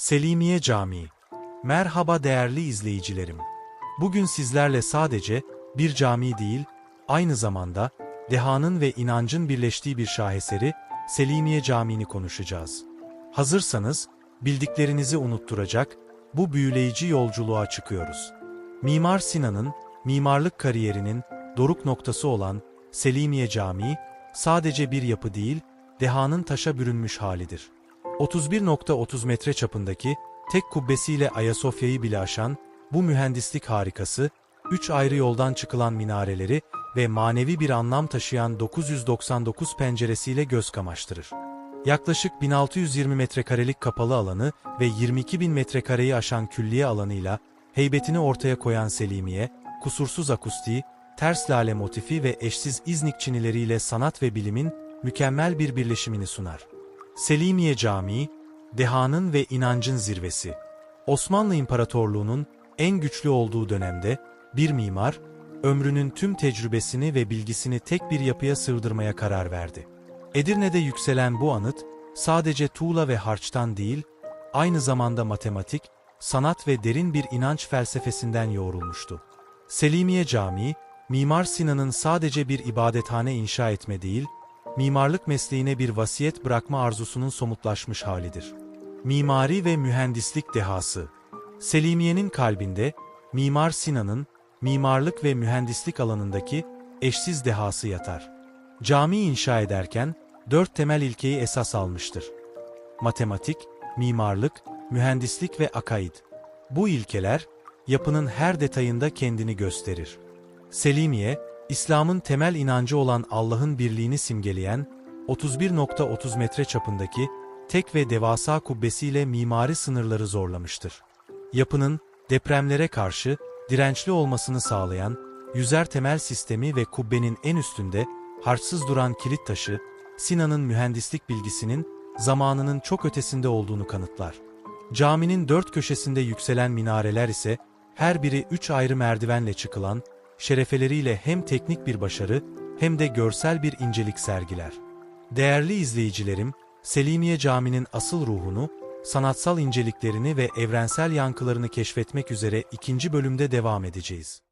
Selimiye Camii Merhaba değerli izleyicilerim. Bugün sizlerle sadece bir cami değil, aynı zamanda dehanın ve inancın birleştiği bir şaheseri Selimiye Camii'ni konuşacağız. Hazırsanız, bildiklerinizi unutturacak bu büyüleyici yolculuğa çıkıyoruz. Mimar Sinan'ın mimarlık kariyerinin doruk noktası olan Selimiye Camii, sadece bir yapı değil, dehanın taşa bürünmüş halidir. 31.30 metre çapındaki tek kubbesiyle Ayasofya'yı bile aşan bu mühendislik harikası, üç ayrı yoldan çıkılan minareleri ve manevi bir anlam taşıyan 999 penceresiyle göz kamaştırır. Yaklaşık 1620 metrekarelik kapalı alanı ve 22.000 metrekareyi aşan külliye alanıyla heybetini ortaya koyan Selimiye, kusursuz akustiği, ters lale motifi ve eşsiz İznik çinileriyle sanat ve bilimin mükemmel bir birleşimini sunar. Selimiye Camii, dehanın ve inancın zirvesi. Osmanlı İmparatorluğu'nun en güçlü olduğu dönemde bir mimar, ömrünün tüm tecrübesini ve bilgisini tek bir yapıya sığdırmaya karar verdi. Edirne'de yükselen bu anıt, sadece tuğla ve harçtan değil, aynı zamanda matematik, sanat ve derin bir inanç felsefesinden yoğrulmuştu. Selimiye Camii, Mimar Sinan'ın sadece bir ibadethane inşa etme değil, mimarlık mesleğine bir vasiyet bırakma arzusunun somutlaşmış halidir. Mimari ve mühendislik dehası Selimiye'nin kalbinde, Mimar Sinan'ın mimarlık ve mühendislik alanındaki eşsiz dehası yatar. Cami inşa ederken dört temel ilkeyi esas almıştır. Matematik, mimarlık, mühendislik ve akaid. Bu ilkeler, yapının her detayında kendini gösterir. Selimiye, İslam'ın temel inancı olan Allah'ın birliğini simgeleyen, 31.30 metre çapındaki tek ve devasa kubbesiyle mimari sınırları zorlamıştır. Yapının, depremlere karşı dirençli olmasını sağlayan, yüzer temel sistemi ve kubbenin en üstünde, harçsız duran kilit taşı, Sinan'ın mühendislik bilgisinin, zamanının çok ötesinde olduğunu kanıtlar. Caminin dört köşesinde yükselen minareler ise, her biri üç ayrı merdivenle çıkılan, şerefeleriyle hem teknik bir başarı hem de görsel bir incelik sergiler. Değerli izleyicilerim, Selimiye Camii'nin asıl ruhunu, sanatsal inceliklerini ve evrensel yankılarını keşfetmek üzere ikinci bölümde devam edeceğiz.